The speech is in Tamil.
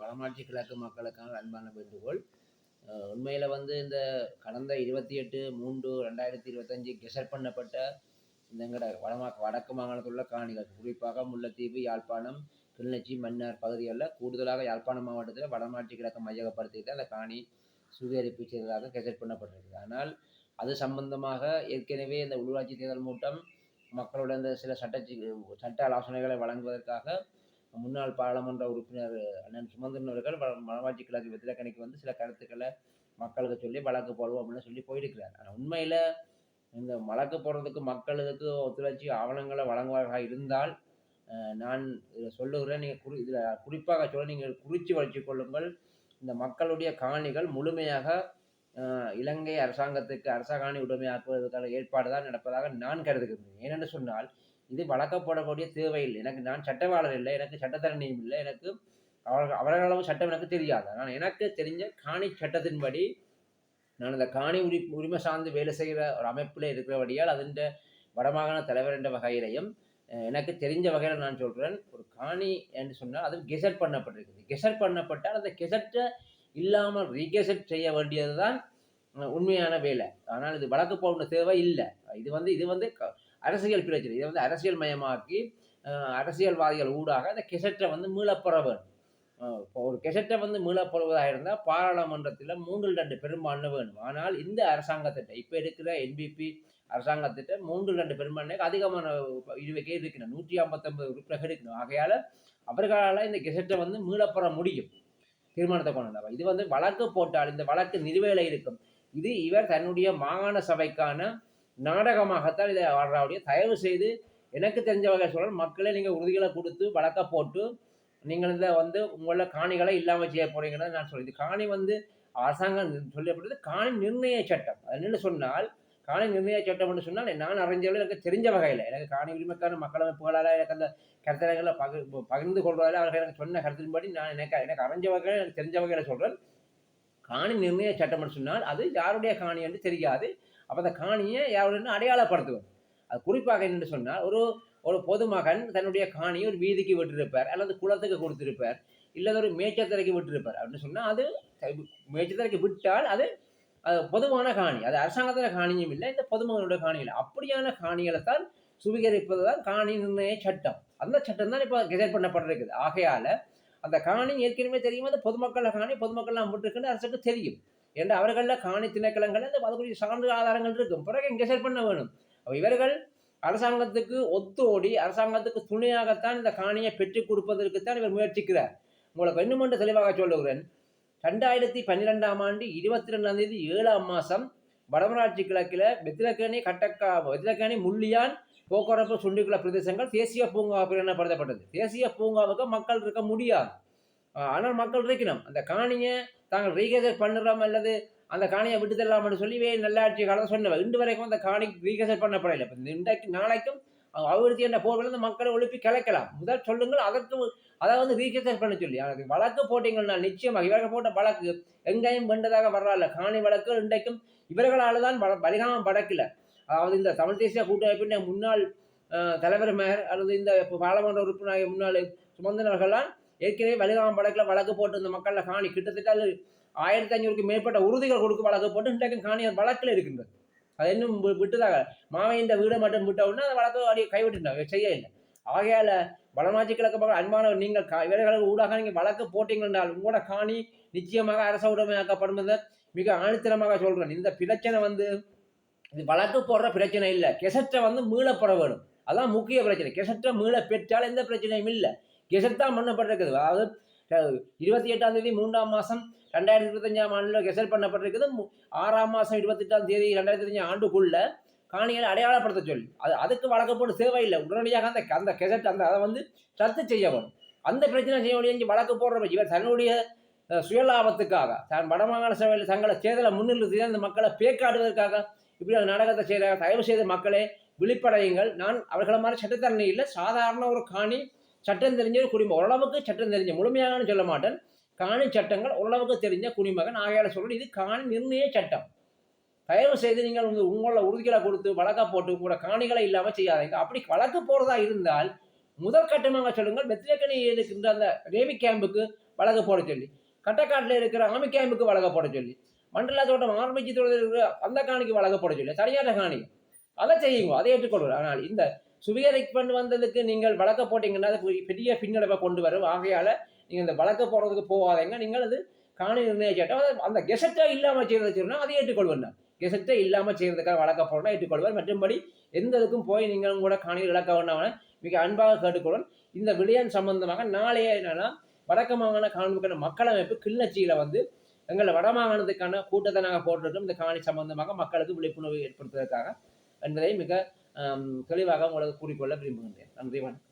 வடமாட்சி கிழக்கு மக்களுக்கான அன்பான வேண்டுகோள். உண்மையில் வந்து இந்த கடந்த இருபத்தி எட்டு மூன்று ரெண்டாயிரத்தி இருபத்தஞ்சு கெசட் பண்ணப்பட்ட இந்த எங்கட வடமா வடக்கு மாகாணத்தில் உள்ள காணிகள் குறிப்பாக முல்லைத்தீவு யாழ்ப்பாணம் கிளிநொச்சி மன்னார் பகுதிகளில் கூடுதலாக யாழ்ப்பாணம் மாவட்டத்தில் வடமாட்சி கிழக்கு மையகப்படுத்திட்டு அந்த காணி சுவீகரிப்பு செய்ததாக கெசட் பண்ணப்பட்டிருக்கு. ஆனால் அது சம்பந்தமாக ஏற்கனவே இந்த உள்ளாட்சி தேர்தல் மூட்டம் மக்களோட இந்த சில சட்ட சட்ட ஆலோசனைகளை வழங்குவதற்காக முன்னாள் பாராளுமன்ற உறுப்பினர் அண்ணன் சுமந்திரன் அவர்கள் மனவாட்சி வடமாட்சி கிழக்கு வெத்திலக்கணிக்கு வந்து சில கருத்துக்களை மக்களுக்கு சொல்லி வழக்கு போடுவோம் அப்படின்னு சொல்லி போயிருக்கிறார். ஆனால் உண்மையில் இந்த வழக்கு போடுறதுக்கு மக்களுக்கு ஒத்துழைச்சி ஆவணங்களை வழங்குவதாக இருந்தால் நான் இதை சொல்லுகிறேன். நீங்கள் குறி இதில் குறிப்பாக சொல்ல நீங்கள் குறித்து வளர்ச்சி கொள்ளுங்கள். இந்த மக்களுடைய காணிகள் முழுமையாக இலங்கை அரசாங்கத்துக்கு அரச காணி உடைமையாக்குவதற்கான ஏற்பாடு தான் நடப்பதாக நான் கருதுகிறேன். ஏனென்று சொன்னால் இது வழக்கப்படக்கூடிய தேவையில்லை எனக்கு நான் சட்டவாளர் இல்லை எனக்கு சட்டத்தரணியும் இல்லை எனக்கு அவர்கள் அவர்களளவு சட்டம் எனக்கு தெரியாது. ஆனால் எனக்கு தெரிஞ்ச காணி சட்டத்தின்படி நான் இந்த காணி உரி உரிமை சார்ந்து வேலை செய்கிற ஒரு அமைப்பில் இருக்கிறபடியால் அதன்ற வடமாகாண தலைவர் என்ற வகையிலையும் எனக்கு தெரிஞ்ச வகையில் நான் சொல்கிறேன் ஒரு காணி என்று சொன்னால் அது கெசட் பண்ணப்பட்டிருக்குது. கெசட் பண்ணப்பட்டால் அந்த கெசட்டை இல்லாமல் ரீகெசட் செய்ய வேண்டியது தான் உண்மையான வேலை. ஆனால் இது வழக்கு போன்ற தேவை இல்லை. இது வந்து இது வந்து க- அரசியல் பிரச்சனை. இதை வந்து அரசியல் மயமாக்கி அரசியல்வாதிகள் ஊடாக அந்த கெசட்டை வந்து மீளப்பெற இப்போ ஒரு கெசட்டை வந்து மீளப்பெறுவதாக இருந்தால் பாராளுமன்றத்தில் மூன்றில் ரெண்டு பெரும்பான்மை வேணும் ஆனால் இந்த அரசாங்கத்திட்ட இப்போ இருக்கிற என்பிபி அரசாங்கத்திட்ட மூன்றில் ரெண்டு பெரும்பான்மைக்கு அதிகமான இதுவைக்கே இருக்கணும் நூற்றி ஐம்பத்தொம்பது உறுப்பினர்கள் இருக்கணும் ஆகையால் அவர்களால் இந்த கெசட்டை வந்து மீளப்பெற முடியும். தீர்மானத்தை கொண்டு வந்தவர் இது வந்து வழக்கு போட்டால் இந்த வழக்கு நிலுவையில் இருக்கும். இது இவர் தன்னுடைய மாகாண சபைக்கான நாடகமாகத்தான் இதை ஆடுறாவுடைய தயவு செய்து எனக்கு தெரிஞ்ச வகை சொல்ற மக்களே நீங்கள் உறுதிகளை கொடுத்து வழக்க போட்டு நீங்கள் இந்த வந்து உங்களோட காணிகளை இல்லாமல் செய்ய போறீங்கன்னு நான் சொல்றேன். இது காணி வந்து அரசாங்கம் சொல்லப்படுது காணி நிர்ணய சட்டம். அது என்னென்னு சொன்னால் காணி நிர்ணய சட்டம் என்று சொன்னால் நான் அறிஞ்சவர்கள் எனக்கு தெரிஞ்ச வகையில் எனக்கு காணி உரிமைக்கான மக்கள் அமைப்புகளால் எனக்கு அந்த கருத்தரங்களை பகிர் பகிர்ந்து கொள்வதால் அவர்கள் எனக்கு சொன்ன கருத்தின்படி நான் எனக்கு எனக்கு அறிஞ்ச வகையில் எனக்கு தெரிஞ்ச வகையில் சொல்கிறேன் காணி நிர்ணய சட்டம் என்று சொன்னால் அது யாருடைய காணி என்று தெரியாது. அப்போ அந்த காணியை யாருன்னு அடையாளப்படுத்துவோம் அது குறிப்பாக என்னென்னு சொன்னால் ஒரு ஒரு பொதுமகன் தன்னுடைய காணியை ஒரு வீதிக்கு விட்டிருப்பார் அல்லது குளத்துக்கு கொடுத்திருப்பார் இல்லை ஒரு மேய்ச்சத்திரைக்கு விட்டிருப்பார். அப்படின்னு சொன்னால் அது மேய்ச்சத்திரைக்கு விட்டால் அது அது பொதுவான காணி. அது அரசாங்கத்தில் காணியும் இல்லை இந்த பொதுமகனுடைய காணி இல்லை. அப்படியான காணிகளை தான் சுவீகரிப்பது தான் காணி நிர்ணய சட்டம். அந்த சட்டம் தான் இப்போ கெசட் பண்ணப்பட்டிருக்குது. ஆகையால் அந்த காணி ஏற்கனவே தெரியும் அது பொதுமக்களை காணி பொதுமக்கள்லாம் விட்டுருக்குன்னு அரசுக்கு தெரியும். என்று அவர்களில் காணி திணைக்களங்கள் அந்த அதுக்குரிய சான்று ஆதாரங்கள் இருக்கும். பிறகு கெசட் பண்ண வேணும். இவர்கள் அரசாங்கத்துக்கு ஒத்தோடி அரசாங்கத்துக்கு துணையாகத்தான் இந்த காணியை பெற்றுக் கொடுப்பதற்குத்தான் இவர் முயற்சிக்கிறார். உங்களுக்கு இன்னும் ஒன்று தெளிவாக சொல்லுகிறேன். ரெண்டாயிரத்தி பன்னிரெண்டாம் ஆண்டு இருபத்தி ரெண்டாம் தேதி ஏழாம் மாதம் வடமராட்சி கிழக்கில் வெத்திலக்கேணி கட்டக்கா வெத்திலக்கேணி முள்ளியான் போக்குவரத்து சுண்டிக்குள பிரதேசங்கள் தேசிய பூங்காவுக்கு பிரகடனப்படுத்தப்பட்டது தேசிய பூங்காவுக்கு மக்கள் இருக்க முடியாது. ஆனால் மக்கள் இருக்கணும் அந்த காணியை தாங்கள் ரீகேசட் பண்ணுறோம் அல்லது அந்த காணியை விட்டு தரலாம்னு சொல்லி நல்லாட்சி காலத்தை சொன்னவன் இன்று வரைக்கும் அந்த காணி ரீகேசட் பண்ணப்படலை இப்போ இன்றைக்கு நாளைக்கும் அவங்க அபிவிருத்தி என்ற போர்வில் வந்து மக்களை ஒழுப்பி கலைக்கலாம். முதல் சொல்லுங்கள் அதற்கு அதை வந்து ரீகேசட் பண்ண சொல்லி. அது வழக்கு போட்டீங்கன்னா நிச்சயமாக இவர்கள் போட்ட வழக்கு எங்கேயும் வென்றதாக வரலாறு காணி வழக்கு இன்றைக்கும் இவர்களால் தான் வ- பலிகாமம் படக்கல அதாவது இந்த தமிழ் தேசிய கூட்டமைப்பின் முன்னாள் தலைவர் மேயர் அல்லது இந்த இப்போ பாராளுமன்ற உறுப்பினர் முன்னாள் சுமந்தனர்கள்லாம் ஏற்கனவே வலிகாமம் வழக்கில் வழக்கு போட்டு இந்த மக்களில் காணி கிட்டத்தட்ட அது ஆயிரத்தி ஐநூறுக்கு மேற்பட்ட உறுதிகள் கொடுக்க வழக்கு போட்டு இன்றைக்கும் காணி அது வழக்கில் இருக்கின்றது. அது இன்னும் விட்டுதாக மாவையின் வீடை மட்டும் விட்டவுடனே அந்த வழக்கு அப்படியே கைவிட்டுட்டாங்க. செய்ய இல்லை. ஆகையால் வடமாட்சி கிழக்கு மக்கள் அன்பானவர் நீங்கள் கா- இவர்களுக்கு ஊடாக நீங்கள் வழக்கு போட்டீங்கன்றால் உங்களோட காணி நிச்சயமாக அரச உடைமையாக்கப்படும் மிக ஆணித்தரமாக சொல்கிறேன் இந்த பிரச்சனை வந்து இது வழக்கு போடுற பிரச்சனை இல்லை. கெசட்டை வந்து மீளப்பட வேணும் அதான் முக்கிய பிரச்சனை. கெசட்டை மீள பெற்றால் எந்த பிரச்சனையும் இல்லை. கெசட் தான் பண்ணப்பட்டிருக்குது. அதாவது இருபத்தி எட்டாம் தேதி மூன்றாம் மாதம் ரெண்டாயிரத்தி இருபத்தஞ்சாம் ஆண்டில் கெசட் பண்ணப்பட்டிருக்குது. ஆறாம் மாதம் இருபத்தெட்டாம் தேதி ரெண்டாயிரத்தி இருபத்தஞ்சாம் ஆண்டுக்குள்ள காணிகளை அடையாளப்படுத்த சொல்லி அது அதுக்கு வழக்கு சேவை தேவையில்லை உடனடியாக அந்த அந்த கெசட் அந்த அதை வந்து ரத்து செய்யவும் அந்த பிரச்சனை செய்ய முடியும் வழக்கு போடுற இவர் தன்னுடைய சுயலாபத்துக்காக தான் வடமாகாண சபையில் தங்களை தேர்தலை முன்னிறுத்தி அந்த மக்களை பேக்காடுவதற்காக இப்படி அந்த நாடகத்தை செய்கிற தயவு செய்த மக்களே விழிப்படையுங்கள். நான் அவர்களை மாதிரி சட்டத்தரணி இல்லை. சாதாரண ஒரு காணி சட்டம் தெரிஞ்ச குடிமகன். ஓரளவுக்கு சட்டம் தெரிஞ்ச முழுமையாக சொல்ல மாட்டேன். காணி சட்டங்கள் ஓரளவுக்கு தெரிஞ்ச குடிமகன். ஆகையால் சொல்கிறேன் இது காணி நிர்ணய சட்டம். தயவு செய்து நீங்கள் வந்து உங்களோட உறுதிகளை கொடுத்து வழக்க போட்டு உங்களோட காணிகளை இல்லாமல் செய்யாதீங்க. அப்படி வழக்கு போகிறதா இருந்தால் முதல் கட்டமாக சொல்லுங்கள் வெத்திலக்கணி இருக்கின்ற அந்த ரேவி கேம்புக்கு வழக்கு போட சொல்லி கட்டக்காட்டில் இருக்கிற ஆமி கேம்புக்கு வழக்கு போட சொல்லி மண்டல தோட்டம் ஆரம்பிச்சு தொழில் இருக்கிற அந்த காணிக்கு வழக்கு போட சொல்லி தனியார காணி. அதை செய்யுங்க அதை ஏற்றுக்கொள்வார் ஆனால் இந்த சுவீகரிக் பண்ணி வந்ததுக்கு நீங்கள் வழக்க போட்டீங்கன்னா அது பெரிய- பின்னடைவை கொண்டு வரும். ஆகையால் நீங்கள் இந்த வழக்க போடுறதுக்கு போகாதீங்க. நீங்கள் அது காணி நிர்ணயிச்சாட்டம் அது அந்த கெசட்டை இல்லாமல் செய்யறதை சொன்னால் அதை ஏற்றுக்கொள்வேன் நான் கெசட்டை இல்லாமல் செய்யறதுக்காக வழக்க போடணும் ஏற்றுக்கொள்வார். மற்றும்படி எந்த இதுக்கும் போய் நீங்கள் கூட காணியில் இழக்க வேண்டாம் மிக அன்பாக கேட்டுக்கொள்ளும் இந்த விடயம் சம்பந்தமாக நாளையே என்னன்னா வடக்கு மாகாண காணுக்கான மக்கள் அமைப்பு கிள்ளச்சியில் வந்து எங்களை வடமாகாணத்துக்கான கூட்டத்தை நாங்கள் போட்டுருக்கோம். இந்த காணி சம்பந்தமாக மக்களுக்கு விழிப்புணர்வு ஏற்படுத்துவதற்காக என்பதை மிக தெளிவாக உங்களுக்கு கூறிக்கொள்ள விரும்புகின்றேன். நன்றி வணக்கம்.